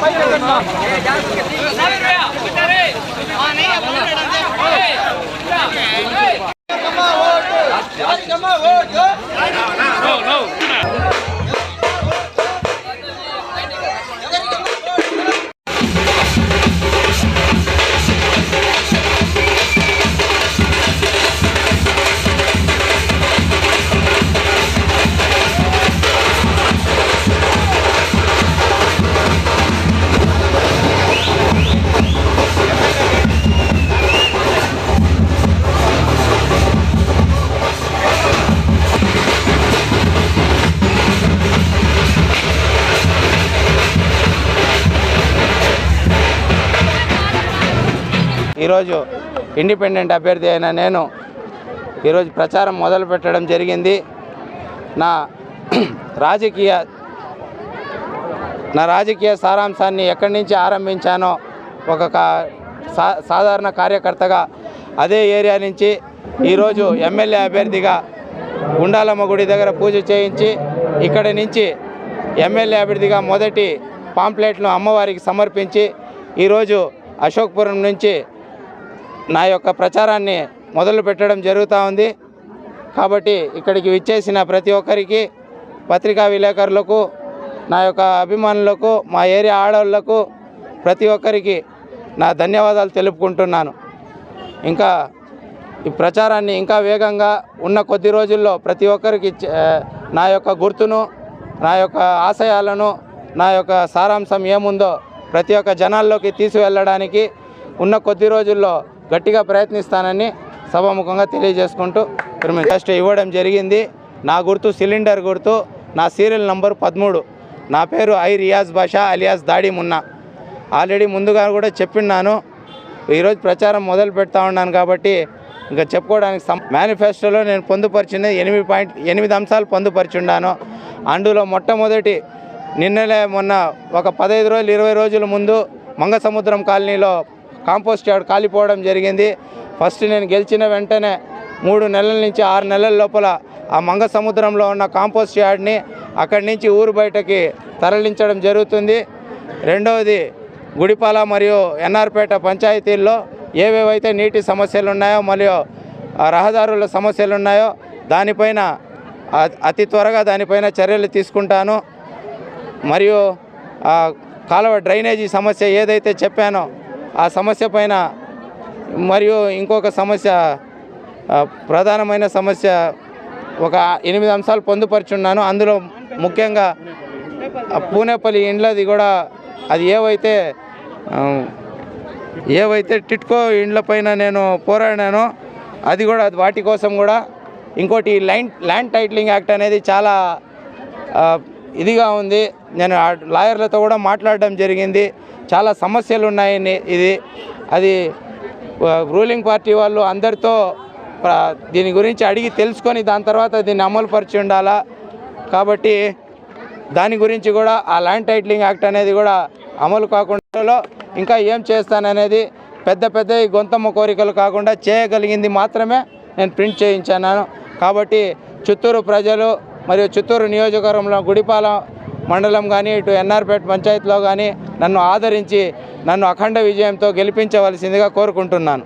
பயிர் ఈరోజు ఇండిపెండెంట్ అభ్యర్థి అయిన నేను ఈరోజు ప్రచారం మొదలు పెట్టడం జరిగింది. నా రాజకీయ నా రాజకీయ సారాంశాన్ని ఎక్కడి నుంచి ఆరంభించానో ఒక కా- సా సాధారణ కార్యకర్తగా అదే ఏరియా నుంచి ఈరోజు ఎమ్మెల్యే అభ్యర్థిగా గుండాలమ్మ గుడి దగ్గర పూజ చేయించి ఇక్కడి నుంచి ఎమ్మెల్యే అభ్యర్థిగా మొదటి పాంప్లెట్ను అమ్మవారికి సమర్పించి ఈరోజు అశోక్పురం నుంచి నా యొక్క ప్రచారాన్ని మొదలు పెట్టడం జరుగుతూ ఉంది. కాబట్టి ఇక్కడికి విచ్చేసిన ప్రతి ఒక్కరికి పత్రికా విలేకరులకు నా యొక్క అభిమానులకు మా ఏరియా ఆడవాళ్ళకు ప్రతి ఒక్కరికి నా ధన్యవాదాలు తెలుపుకుంటున్నాను. ఇంకా ఈ ప్రచారాన్ని ఇంకా వేగంగా ఉన్న కొద్ది రోజుల్లో ప్రతి ఒక్కరికి నా యొక్క గుర్తును నా యొక్క ఆశయాలను నా యొక్క సారాంశం ఏముందో ప్రతి ఒక్క జనాల్లోకి తీసుకువెళ్ళడానికి ఉన్న కొద్ది రోజుల్లో గట్టిగా ప్రయత్నిస్తానని సభాముఖంగా తెలియజేసుకుంటూ ఫస్ట్ ఇవ్వడం జరిగింది. నా గుర్తు సిలిండర్ గుర్తు నా సీరియల్ నంబర్ పదమూడు. నా పేరు ఐ రియాజ్ బాషా అలియాస్ దాడి మున్నా. ఆల్రెడీ ముందుగా కూడా చెప్పిన్నాను ఈరోజు ప్రచారం మొదలు పెడతా ఉన్నాను కాబట్టి ఇంకా చెప్పుకోవడానికి మేనిఫెస్టోలో నేను పొందుపరిచింది ఎనిమిది పాయింట్ ఎనిమిది అంశాలు పొందుపరిచున్నాను అందులో మొట్టమొదటి నిన్నలే మొన్న ఒక పదహైదు రోజులు ఇరవై రోజుల ముందు మంగసముద్రం కాలనీలో కాంపోస్ట్ యార్డ్ కాలిపోవడం జరిగింది. ఫస్ట్ నేను గెలిచిన వెంటనే మూడు నెలల నుంచి ఆరు నెలల లోపల ఆ మంగ సముద్రంలో ఉన్న కాంపోస్ట్ యార్డ్ని అక్కడి నుంచి ఊరు బయటకి తరలించడం జరుగుతుంది. రెండవది గుడిపాల మరియు ఎన్ఆర్పేట పంచాయతీల్లో ఏవేవైతే నీటి సమస్యలు ఉన్నాయో మరియు రహదారుల సమస్యలు ఉన్నాయో దానిపైన అతి త్వరగా దానిపైన చర్యలు తీసుకుంటాను. మరియు కాలువ డ్రైనేజీ సమస్య ఏదైతే చెప్పానో ఆ సమస్య పైన మరియు ఇంకొక సమస్య ప్రధానమైన సమస్య ఒక ఎనిమిది అంశాలు పొందుపరుచున్నాను. అందులో ముఖ్యంగా పూనేపల్లి ఇండ్లది కూడా అది ఏవైతే ఏవైతే టిట్కో ఇండ్ల పైన నేను పోరాడానో అది కూడా అది వాటి కోసం కూడా ఇంకోటి ల్యాండ్ ల్యాండ్ టైటిలింగ్ యాక్ట్ అనేది చాలా ఇదిగా ఉంది. నేను ఆ లాయర్లతో కూడా మాట్లాడడం జరిగింది. చాలా సమస్యలు ఉన్నాయని ఇది. అది రూలింగ్ పార్టీ వాళ్ళు అందరితో దీని గురించి అడిగి తెలుసుకొని దాని తర్వాత దీన్ని అమలు పరిచి ఉండాలా. కాబట్టి దాని గురించి కూడా ఆ ల్యాండ్ టైటిలింగ్ యాక్ట్ అనేది కూడా అమలు కాకుండా ఇంకా ఏం చేస్తాననేది పెద్ద పెద్ద ఈ గొంతమ్మ కోరికలు కాకుండా చేయగలిగింది మాత్రమే నేను ప్రింట్ చేయించాను. కాబట్టి చిత్తూరు ప్రజలు మరియు చిత్తూరు నియోజకవర్గంలో గుడిపాల మండలం కానీ ఇటు ఎన్ఆర్పేట పంచాయతీలో కానీ నన్ను ఆదరించి నన్ను అఖండ విజయంతో గెలిపించవలసిందిగా కోరుకుంటున్నాను.